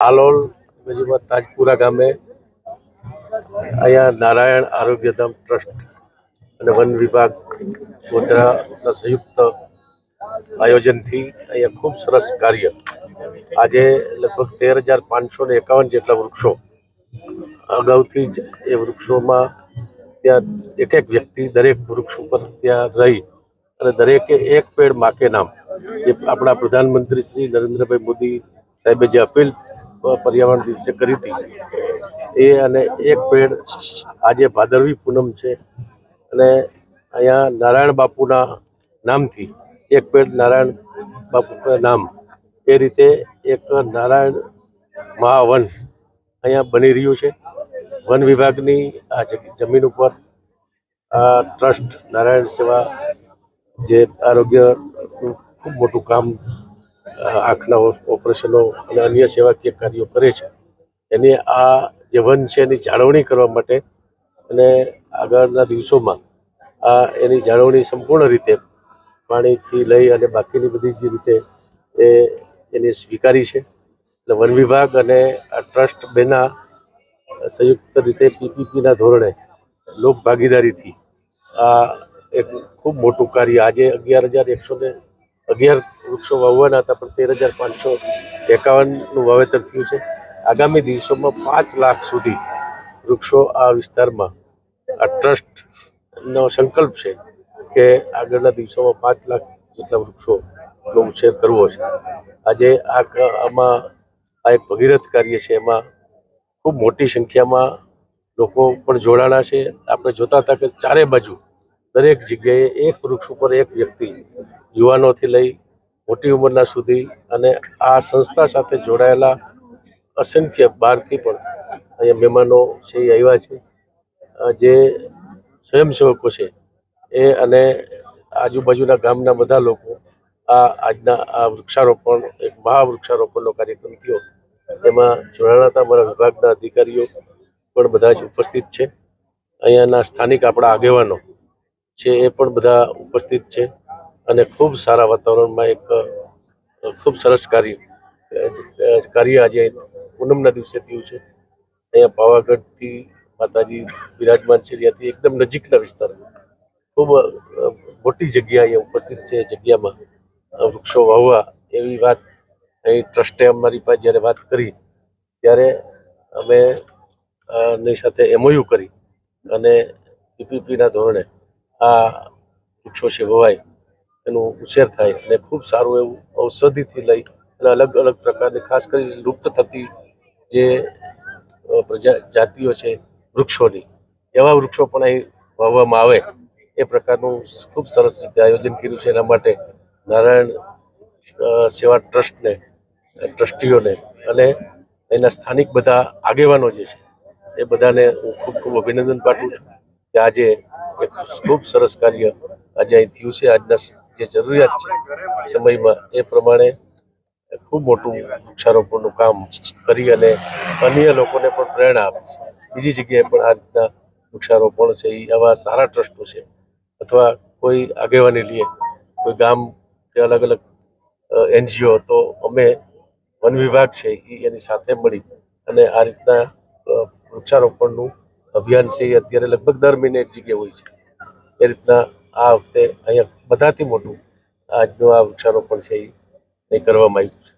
હાલોલ બાજુમાં તાજપુરા ગામે અહીંયા નારાયણ આરોગ્યધામ ટ્રસ્ટ અને વન વિભાગ ગોધરાના સંયુક્ત આયોજનથી અહીંયા ખૂબ સરસ કાર્ય. આજે લગભગ તેર હજાર પાંચસો ને એકાવન જેટલા વૃક્ષો અગાઉથી જ એ વૃક્ષોમાં ત્યાં એક એક વ્યક્તિ દરેક વૃક્ષ ઉપર ત્યાં રહી અને દરેકે એક પેડ માકે નામ. જે આપણા પ્રધાનમંત્રી શ્રી નરેન્દ્રભાઈ મોદી સાહેબે જે અપીલ પર્યાવરણ દિવસે કરી હતી. એ અને એક પેડ આજે ભાદરવી પૂનમ છે. અને અહીંયા નારાયણ બાપુના નામથી એક પેડ નારાયણ બાપુના નામ. એ રીતે એક નારાયણ મહાવન અહીંયા બની રહ્યું છે. વન વિભાગની આ જમીન ઉપર આ ટ્રસ્ટ નારાયણ સેવા જે આરોગ્ય ખૂબ મોટું કામ આંખના ઓપરેશનો અને અન્ય સેવાકીય કાર્યો કરે છે. એની આ જે વન છે એની જાળવણી કરવા માટે અને આગળના દિવસોમાં આ એની જાળવણી સંપૂર્ણ રીતે પાણીથી લઈ અને બાકીની બધી જે રીતે એ એની સ્વીકારી છે. એટલે વન વિભાગ અને આ ટ્રસ્ટ બેના સંયુક્ત રીતે પીપીપીના ધોરણે લોક ભાગીદારીથી આ એક ખૂબ મોટું કાર્ય આજે અગિયાર હજાર એકસો ને અગિયાર વૃક્ષો વાવવાના હતા, પણ તેર હજાર પાંચસો એકાવનનું વાવેતર થયું છે. આગામી દિવસોમાં પાંચ લાખ સુધી વૃક્ષો આ વિસ્તારમાં આ ટ્રસ્ટનો સંકલ્પ છે કે આગળના દિવસોમાં પાંચ લાખ જેટલા વૃક્ષોનો ઉછેર કરવો છે. આજે આ આમાં આ એક ભગીરથ કાર્ય છે, એમાં ખૂબ મોટી સંખ્યામાં લોકો પણ જોડાણા છે. આપણે જોતા હતા કે ચારે બાજુ દરેક જગ્યાએ એક વૃક્ષ ઉપર એક વ્યક્તિ યુવાનોથી લઈ મોટી ઉંમરના સુધી અને આ સંસ્થા સાથે જોડાયેલા અસંખ્ય બહારથી પણ અહીંયા મહેમાનો છે, એ આવ્યા છે. જે સ્વયંસેવકો છે, એ અને આજુબાજુના ગામના બધા લોકો આ આજના આ વૃક્ષારોપણ, એક મહાવૃક્ષારોપણનો કાર્યક્રમ થયો. એમાં જોડાણા હતા, અમારા વિભાગના અધિકારીઓ પણ બધા જ ઉપસ્થિત છે. અહીંયાના સ્થાનિક આપણા આગેવાનો છે એ પણ બધા ઉપસ્થિત છે અને ખૂબ સારા વાતાવરણમાં એક ખૂબ સરસ કાર્ય કાર્ય આજે પૂનમના દિવસે થયું છે. અહીંયા પાવાગઢથી માતાજી બિરાજમાન છે, ત્યાંથી એકદમ નજીકના વિસ્તારમાં ખૂબ મોટી જગ્યા અહીંયા ઉપસ્થિત છે જગ્યામાં વૃક્ષો વાવવા એવી વાત અહીં ટ્રસ્ટે અમારી પાસે જ્યારે વાત કરી, ત્યારે અમે ની સાથે એમઓયુ કરી અને પીપીપીના ધોરણે આ વૃક્ષો છે વવાય એનું ઉછેર થાય અને ખૂબ સારું એવું ઔષધિથી લઈ અને અલગ અલગ પ્રકારની, ખાસ કરી લુપ્ત થતી જે પ્રજા, જાતિઓ છે વૃક્ષોની. એવા વૃક્ષો પણ અહીં વાવવામાં આવે. એ પ્રકારનું ખૂબ સરસ રીતે આયોજન કર્યું છે. એના માટે નારાયણ સેવા ટ્રસ્ટને, ટ્રસ્ટીઓને અને એના સ્થાનિક બધા આગેવાનો જે છે, એ બધાને હું ખૂબ ખૂબ અભિનંદન પાઠવું છું કે આજે એક ખૂબ સરસ કાર્ય આજે અહીં થયું છે. આજના જે જરૂરિયાત છે સમયમાં એ પ્રમાણે ખૂબ મોટું વૃક્ષારોપણનું કામ કરી અને અન્ય લોકોને પણ પ્રેરણા આપે છે. બીજી જગ્યાએ પણ આ રીતના વૃક્ષારોપણ છે એ આવા સારા ટ્રસ્ટો છે. અથવા કોઈ આગેવાની લઈએ, કોઈ ગામ કે અલગ અલગ એનજીઓ તો અમે વન વિભાગ છે એ એની સાથે મળી અને આ રીતના વૃક્ષારોપણનું અભિયાન છે એ અત્યારે લગભગ દર મહિને એક જગ્યાએ હોય છે. એ રીતના આ વખતે અહીંયા બધાથી મોટું આજનું આ વૃક્ષારોપણ છે એ કરવામાં આવ્યું છે.